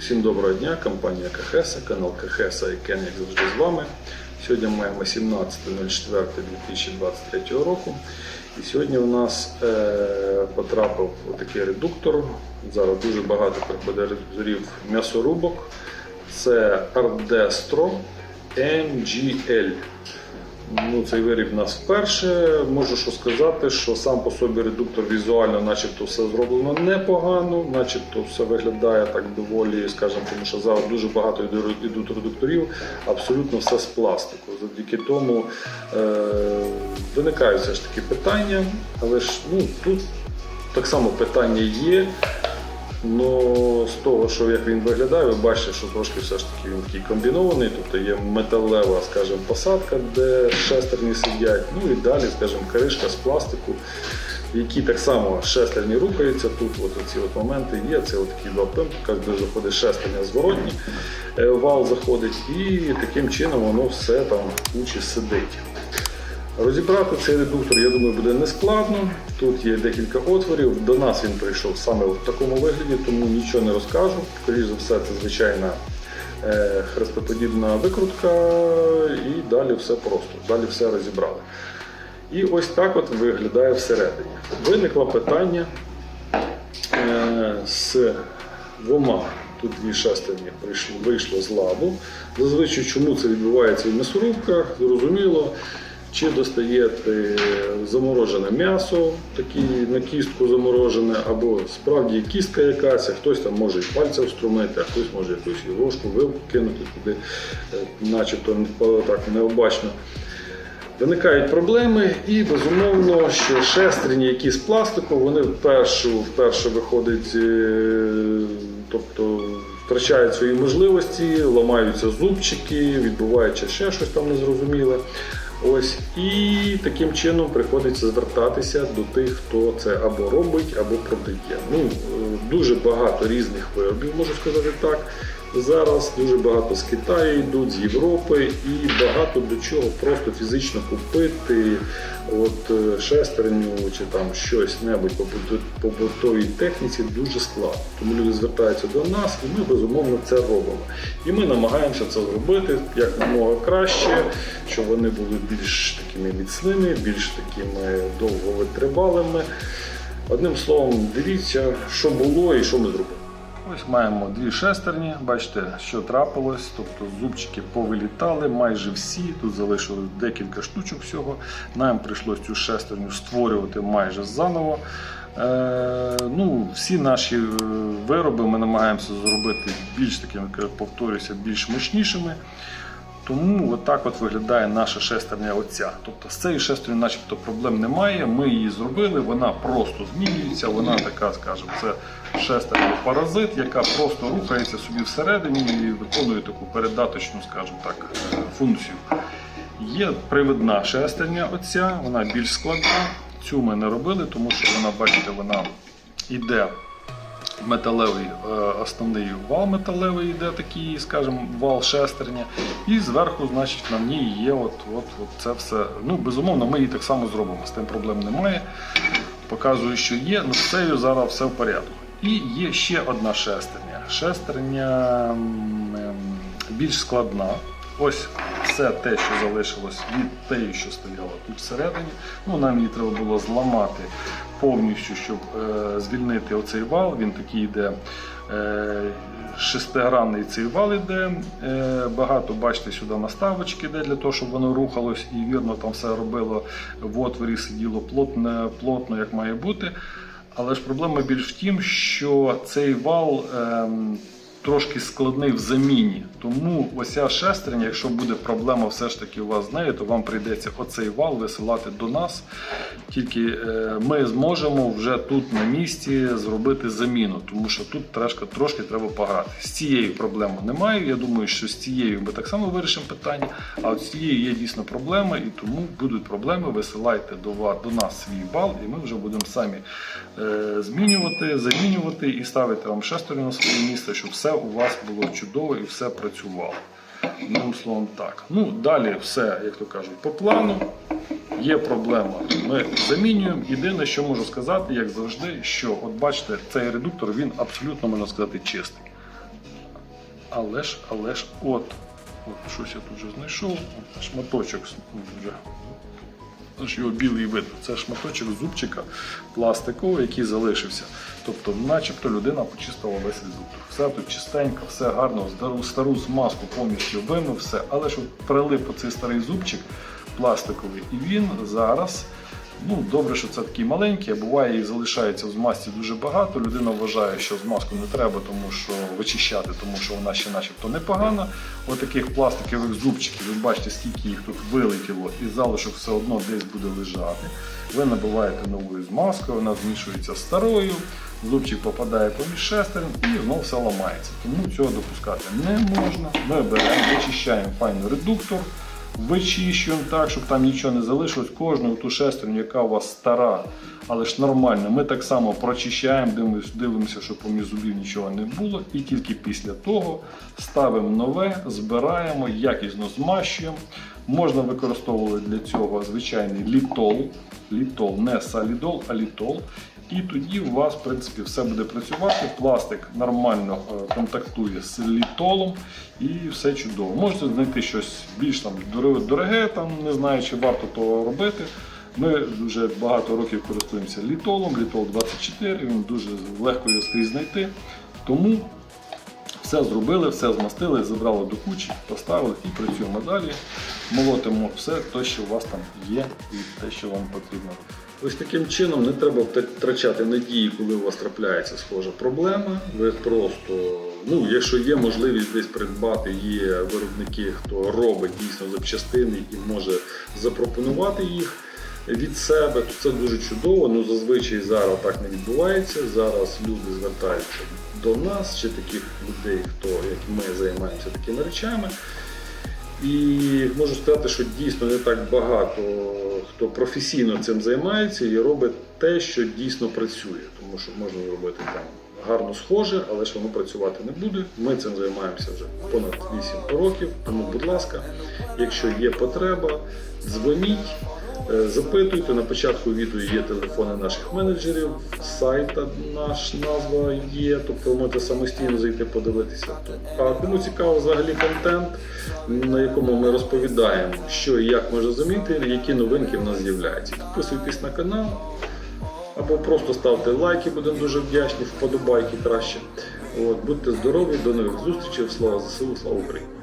Усім доброго дня, компанія Кахеса, канал Кахеса і Кен, як завжди з вами. Сьогодні маємо 17.04.2023 року. І сьогодні у нас е, потрапив отакий редуктор. Зараз дуже багато приходить редукторів м'ясорубок. Це Ardestro MGL. Ну, цей виріб нас вперше. Можу що сказати, що сам по собі редуктор візуально, начебто, все зроблено непогано, начебто все виглядає так доволі, скажімо, тому що зараз дуже багато йдуть редукторів, абсолютно все з пластику. Завдяки тому е, виникають все ж таки питання, але ж ну, тут так само питання є. Ну, з того, що як він виглядає, ви бачите, що трошки все ж таки він такий комбінований, тобто є металева, скажімо, посадка, де шестерні сидять. Ну і далі, скажімо, кришка з пластику, в якій так само шестерні рухаються. Тут от ці от моменти є. Це такі два пимпика, де заходить шестерня зворотні, е, вал заходить, і таким чином воно все там кучі сидить. Розібрати цей редуктор, я думаю, буде нескладно. Тут є декілька отворів. До нас він прийшов саме в такому вигляді, тому нічого не розкажу. Скоріше за все, це звичайна е, хрестоподібна викрутка, і далі все просто. Далі все розібрали. І ось так от виглядає всередині. Виникло питання е, з двома. Тут дві шестерні вийшло з ладу. Зазвичай, чому це відбувається в м'ясорубках, зрозуміло. Чи достаєте заморожене м'ясо, такі на кістку заморожене, або справді кістка якась, а хтось там може і пальця вструмити, а хтось може якусь і викинути туди, е, начебто так необачно. Виникають проблеми, і безумовно, що шестерні, які з пластику, вони вперше, вперше виходять, е, тобто втрачають свої можливості, ламаються зубчики, відбувається ще щось там незрозуміле. Ось і таким чином приходиться звертатися до тих, хто це або робить, або продає. Ну е, дуже багато різних виробів, можу сказати так. Зараз дуже багато з Китаю йдуть, з Європи, і багато до чого просто фізично купити от е, шестерню чи там щось небудь по побутовій техніці дуже складно. Тому люди звертаються до нас, і ми безумовно це робимо. І ми намагаємося це зробити якомога краще, щоб вони були більш такими міцними, більш такими довговитривалими. Одним словом, дивіться, що було і що ми зробили. Ось маємо дві шестерні. Бачите, що трапилось. Тобто зубчики повилітали майже всі. Тут залишилось декілька штучок всього. Нам прийшлось цю шестерню створювати майже заново. Е, ну, всі наші е, вироби ми намагаємося зробити більш такими, повторюся, більш мощнішими. Тому отак от виглядає наша шестерня оця. Тобто з цією шестернею начебто проблем немає. Ми її зробили, вона просто змінюється, вона така, скажімо, це шестерня паразит, яка просто рухається собі всередині і виконує таку передаточну, скажімо так, функцію. Є привидна шестерня оця, вона більш складна. Цю ми не робили, тому що вона, бачите, вона йде металевий е, основний вал металевий йде такий, скажімо, вал шестерня. І зверху, значить, на ній є от, от, от це все. Ну, безумовно, ми її так само зробимо. З тим проблем немає. Показую, що є, ну з цією зараз все в порядку. І є ще одна шестерня. Шестерня ем, більш складна. Ось все те, що залишилось від тієї, що стояло тут всередині. Ну, нам її треба було зламати повністю, щоб е, звільнити оцей вал. Він такий йде. Е, Шестигранний цей вал іде, е, багато бачите сюди наставочки йде для того, щоб воно рухалось і вірно там все робило в отворі, сиділо плотно, плотно як має бути. Але ж проблема більш в тім, що цей вал ем, трошки складний в заміні. Тому оця шестерня, якщо буде проблема все ж таки у вас з нею, то вам прийдеться оцей вал висилати до нас. Тільки е, ми зможемо вже тут на місці зробити заміну, тому що тут трошки, трошки треба пограти. З цією проблеми немає. Я думаю, що з цією ми так само вирішимо питання. А з цією є дійсно проблеми, і тому будуть проблеми. Висилайте до до нас свій бал, і ми вже будемо самі е, змінювати, замінювати і ставити вам шестерню на своє місце, щоб все у вас було чудово і все працювало. Одним словом, так. Ну далі все, як то кажуть, по плану. Є проблема. Ми замінюємо. Єдине, що можу сказати, як завжди, що от бачите, цей редуктор він абсолютно можна сказати чистий. але ж, але ж, от, от щось я тут вже знайшов, шматочок ну, вже. Аж його білий видно. Це шматочок зубчика пластиковий, який залишився. Тобто, начебто людина почистила весь редуктор. Все тут чистенько, все гарно, стару, стару змазку повністю вимив, все. Але щоб прилип оцей старий зубчик пластиковий, і він зараз. Ну, добре, що це такий маленький, а буває їх залишається в змазці дуже багато. Людина вважає, що змазку не треба, тому що вичищати, тому що вона ще начебто непогана. Отаких пластикових зубчиків, ви бачите, скільки їх тут вилетіло, і залишок все одно десь буде лежати. Ви набиваєте новою змазкою, вона змішується старою, зубчик попадає поміж шестерень і знову все ламається. Тому цього допускати не можна. Ми беремо, вичищаємо файно редуктор. Вичищуємо так, щоб там нічого не залишилось. Кожну ту шестерню, яка у вас стара, але ж нормальна, ми так само прочищаємо, дивимося, дивимося, щоб поміж зубів нічого не було. І тільки після того ставимо нове, збираємо, якісно змащуємо. Можна використовувати для цього звичайний літол. Літол, не салідол, а літол. І тоді у вас, в принципі, все буде працювати. Пластик нормально е, контактує з літолом і все чудово. Можете знайти щось більш там дороге, там не знаю, чи варто того робити. Ми вже багато років користуємося літолом, літол 24, він дуже легко його скрізь знайти. Тому все зробили, все змастили, забрали до кучі, поставили і працюємо далі. Молотимо все те, що у вас там є, і те, що вам потрібно. Ось таким чином не треба втрачати надії, коли у вас трапляється схожа проблема. Ви просто, ну, якщо є можливість десь придбати, є виробники, хто робить дійсно запчастини і може запропонувати їх від себе, то це дуже чудово. Ну зазвичай зараз так не відбувається. Зараз люди звертаються до нас, чи таких людей, хто як ми займаємося такими речами. І можу сказати, що дійсно не так багато хто професійно цим займається і робить те, що дійсно працює. Тому що можна зробити там гарно схоже, але ж воно працювати не буде. Ми цим займаємося вже понад 8 років. Тому, будь ласка, якщо є потреба, дзвоніть. Е, Запитуйте, на початку відео є телефони наших менеджерів, сайта наш назва є, тобто можете самостійно зайти подивитися. А кому цікаво взагалі контент, на якому ми розповідаємо, що і як можна замінити, які новинки в нас з'являються. Підписуйтесь на канал або просто ставте лайки, будемо дуже вдячні, вподобайки краще. От, будьте здорові, до нових зустрічей, слава ЗСУ, слава Україні!